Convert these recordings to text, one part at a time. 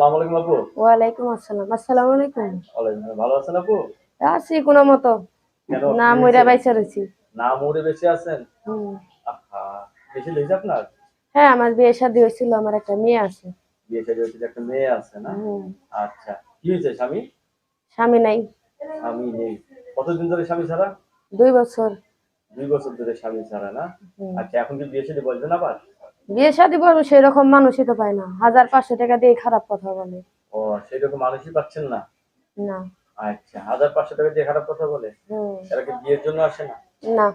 আসসালামু আলাইকুম আপু। ওয়ালাইকুম আসসালাম। আসসালামু আলাইকুম। ওয়ালাইকুম ভালো আছেন আপু? আছি কোনো মতো। না মইরা? বাইচা রয়েছি না মরে বেঁচে আছেন। আহা বেশি লেগেছে আপনার? হ্যাঁ আমার বিয়ে শাদী হয়েছিল আমার একটা মেয়ে আছে। বিয়ে শাদী হয়েছে একটা মেয়ে আছে না? আচ্ছা কি হয়েছে স্বামী? স্বামী নাই। স্বামী নেই। কতদিন ধরে স্বামী ছাড়া? দুই বছর। দুই বছর ধরে স্বামী ছাড়া না? আচ্ছা এখন কি বিয়ে শাদী বলবেন আবার? বিয়ে শাদী বলব সেরকম মানুষই তো পায় না। হাজার পাঁচশো টাকা দিয়ে খারাপ কথা বলে। ও সেরকম মানুষই পাচ্ছেন না? না। আচ্ছা হাজার পাঁচশো টাকা দিয়ে খারাপ কথা বলে? কি বিয়ের জন্য আসে না? না।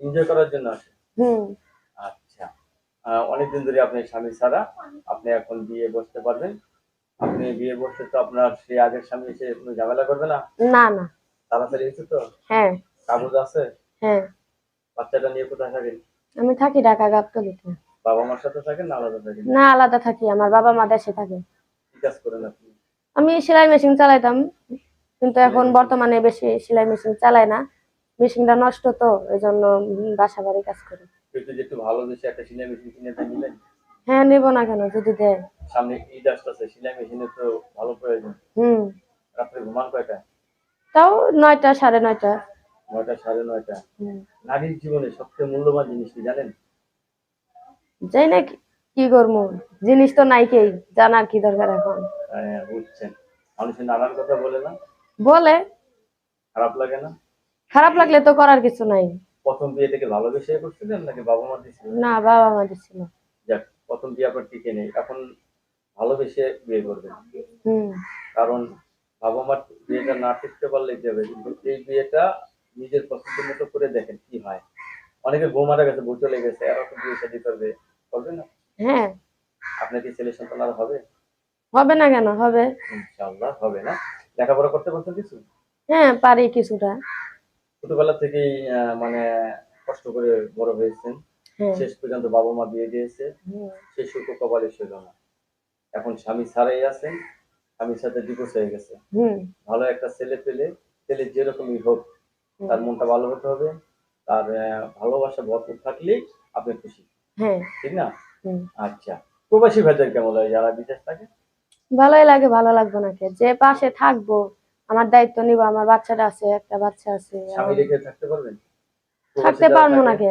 এনজয় করার জন্য আসে? হুম। আচ্ছা। অনেকদিন ধরে আপনি স্বামী ছাড়া আপনি এখন বিয়ে বসতে পারবেন। আপনি বিয়ে বসতে তো আপনার সেই আগের স্বামী এসে কোনো ঝামেলা করবে না? না না। তাড়াতাড়ি এসে তো। হ্যাঁ। কাগজ আছে? হ্যাঁ। বাচ্চাটা নিয়ে কোথায় থাকেন? আমি থাকি ঢাকা গাবতলিতে। বাবা মার সাথে থাকেন না আলাদা থাকেন? না আলাদা থাকি আমার বাবা মা দেশে থাকে। কি কাজ করেন আপনি? আমি সেলাই মেশিন চালাইতাম কিন্তু এখন বর্তমানে বেশি সেলাই মেশিন চালাই না। মেশিনটা নষ্ট তো এই জন্য বাসা বাড়ি কাজ করি একটু ভালো বেশি একটা সেলাই মেশিন কিনে দেন নিলেন হ্যাঁ নেব না কেন যদি দেয় সামনে ঈদ আসতেছে সেলাই মেশিনের তো ভালো প্রয়োজন। হুম। রাত্রে ঘুমান কয়টা? তাও নয়টা সাড়ে নয়টা। নয়টা সাড়ে নয়টা। নারীর জীবনে সবচেয়ে মূল্যবান জিনিস কি জানেন? যাই না কি- কি করব জিনিস তো নাই কেই জানার কি দরকার এখন? হ্যাঁ, বুঝছেন। মানুষের নানান কথা বলে না? বলে। খারাপ লাগে না? খারাপ লাগলে তো করার কিছু নাই। প্রথম বিয়ে থেকে ভালোবেসে করছিলেন নাকি বাবা মা দিয়েছিলেন? না বাবা মা দিছিল যাক প্রথম বিয়ে আপনার টিকে নেই। এখন ভালোবেসে বিয়ে করবেন। কারণ বাবা মার বিয়েটা না টিকতে পারলে কি হবে কিন্তু এই বিয়েটা নিজের পছন্দের মতো করে দেখেন কি হয়। অনেকে বউ মারা গেছে বউ চলে গেছে আর এখন বিয়ে শাদী করবে। করবে না? হ্যাঁ। আপনার কি ছেলে সন্তান আর হবে? হবে না কেন? হবে। ইনশাআল্লাহ হবে না। লেখাপড়া করতে পারছেন কিছু? হ্যাঁ পারি কিছুটা। ছোটবেলা থেকেই আহ, মানে কষ্ট করে বড় হয়েছেন। হ্যাঁ। শেষ পর্যন্ত বাবা মা দিয়ে দিয়েছে। সেই সুখ কপালে ছিল না। এখন স্বামী ছাড়াই আছেন। স্বামীর সাথে ডিভোর্স হয়ে গেছে। হুম। ভালো একটা ছেলে পেলে ছেলে যেরকমই হোক তার মনটা ভালো হতে হবে। তার ভালোবাসা ভরপুর থাকলে আপনি খুশি। হ্যাঁ। ঠিক না? আচ্ছা। প্রবাসী ভাইদের কেমন লাগে? যারা বিদেশ থাকে? ভালোই লাগে ভালো লাগবে নাকি যে পাশে থাকব আমার দায়িত্ব নিব আমার বাচ্চাটা আছে একটা বাচ্চা আছে থাকতে পারবেন? থাকতে পারব না নাকি